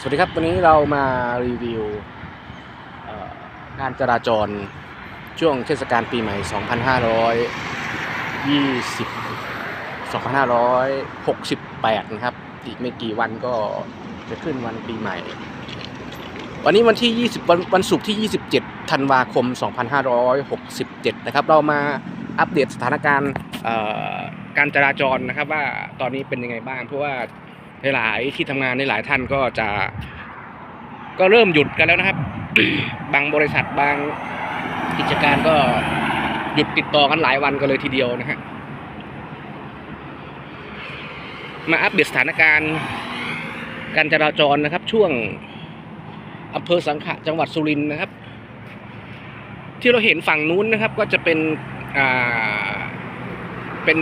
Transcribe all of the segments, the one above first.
สวัสดีครับ วันนี้เรามารีวิวเอ่อการจราจรช่วงเทศกาลปีใหม่ 2520 2568 นะครับ อีกไม่กี่วันก็จะขึ้นวันปีใหม่ วันนี้วันที่ 20 วันวันศุกร์ที่ 27 ธันวาคม 2567 นะครับ เรามาอัปเดตสถานการณ์การจราจรนะครับ ว่าตอนนี้เป็นยังไงบ้างเพราะว่า หลายที่ทำงานในหลายท่านก็จะ ก็เริ่มหยุดกันแล้วนะครับ บางบริษัทบางกิจการก็หยุดติดต่อกันหลายวันกันเลยทีเดียวนะฮะมาอัปเดตสถานการณ์การจราจรนะครับ ช่วงอำเภอสังขะจังหวัดสุรินทร์นะครับ ที่เราเห็นฝั่งนู้นนะครับ ก็จะเป็นอ่าเป็น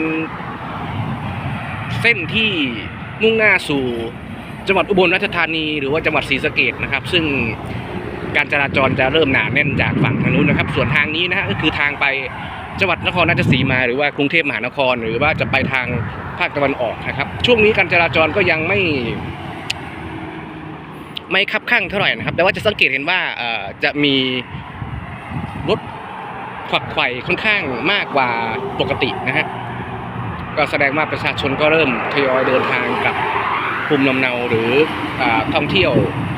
เส้นที่ มุ่งหน้าสู่จังหวัดอุบลราชธานี หรือว่าจังหวัดศรีสะเกดนะครับ ซึ่งการจราจรจะเริ่มหนาแน่นจากฝั่งทางนู้นนะครับ ส่วนทางนี้นะฮะก็คือทางไปจังหวัดนครราชสีมา หรือว่ากรุงเทพมหานคร หรือว่าจะไปทางภาคตะวันออกนะครับ ช่วงนี้การจราจรก็ยังไม่ ไม่คับข้างเท่าไหร่นะครับ แต่ว่าจะสังเกตเห็นว่าเอ่อจะมีรถขวักไขว่ค่อนข้างมากกว่าปกตินะฮะ ก็แสดงว่าประชาชนก็เริ่มทยอยเดินทางกลับภูมิลำเนาหรืออท่องเที่ยว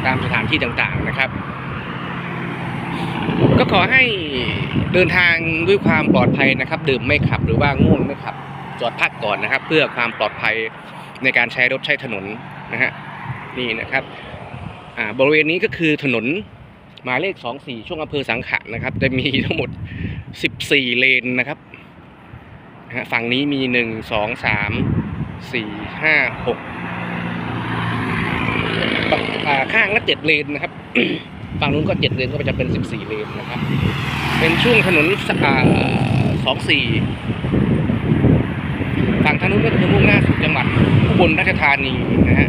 ตามสถานที่ต่างๆนะครับ ก็ขอให้เดินทางด้วยความปลอดภัยนะครับ ดื่มไม่ขับหรือว่าง่วงไม่ขับ จอดพักก่อนนะครับ เพื่อความปลอดภัยในการใช้รถใช้ถนนนะฮะนี่นะครับบริเวณนี้ก็คือถนนหมายเลข 24 ช่วงอำเภอสังขะนะครับ จะมีทั้งหมด 14 เลนนะครับ ฮะฝั่งนี้มี1 2 3 4 5 6อ่าข้างละ7เลนนะครับ ฝั่งนู้นก็7เลนก็จะเป็น14เลนนะครับ เป็นช่วงถนนสอ่า24ฝั่งทางนู้นก็คือมุ่งหน้าสู่จังหวัดอุบลราชธานีนะฮะ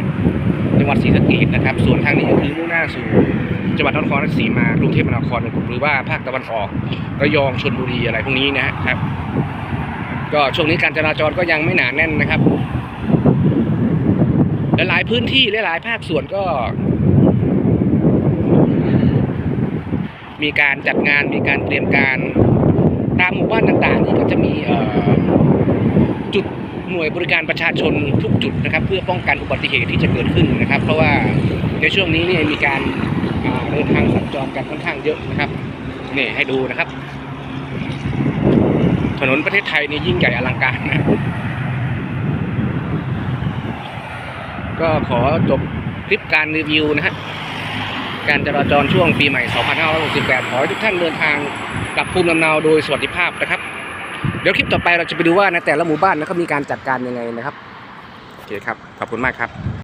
จังหวัดศรีสะเกษนะครับ ส่วนทางนี้ก็คือมุ่งหน้าสู่จังหวัดนครราชสีมากรุงเทพมหานครหรือว่าภาคตะวันออกระยองชลบุรีอะไรพวกนี้นะครับ ก็ช่วงนี้การจราจรก็ยังไม่หนาแน่นนะครับ และหลายพื้นที่และหลายภาคส่วนก็ มีการจัดงานมีการเตรียมการตามหมู่บ้านต่างๆนี่ก็จะมีจุดหน่วยบริการประชาชนทุกจุดนะครับ เพื่อป้องกันอุบัติเหตุที่จะเกิดขึ้นนะครับ เพราะว่าในช่วงนี้เนี่ยมีการอ่าเดินทางสัญจรกันค่อนข้างเยอะนะครับนี่ให้ดูนะครับ ถนนประเทศไทยนี่ยิ่งใหญ่อลังการนะก็ขอจบคลิปการรีวิวนะฮะการจราจรช่วงปีใหม่ 2568 ขอให้ทุกท่านเดินทางกลับภูมิลำเนาโดยสวัสดิภาพนะครับ เดี๋ยวคลิปต่อไปเราจะไปดูว่าในแต่ละหมู่บ้านนะครับมีการจัดการยังไงนะครับ โอเคครับ ขอบคุณมากครับ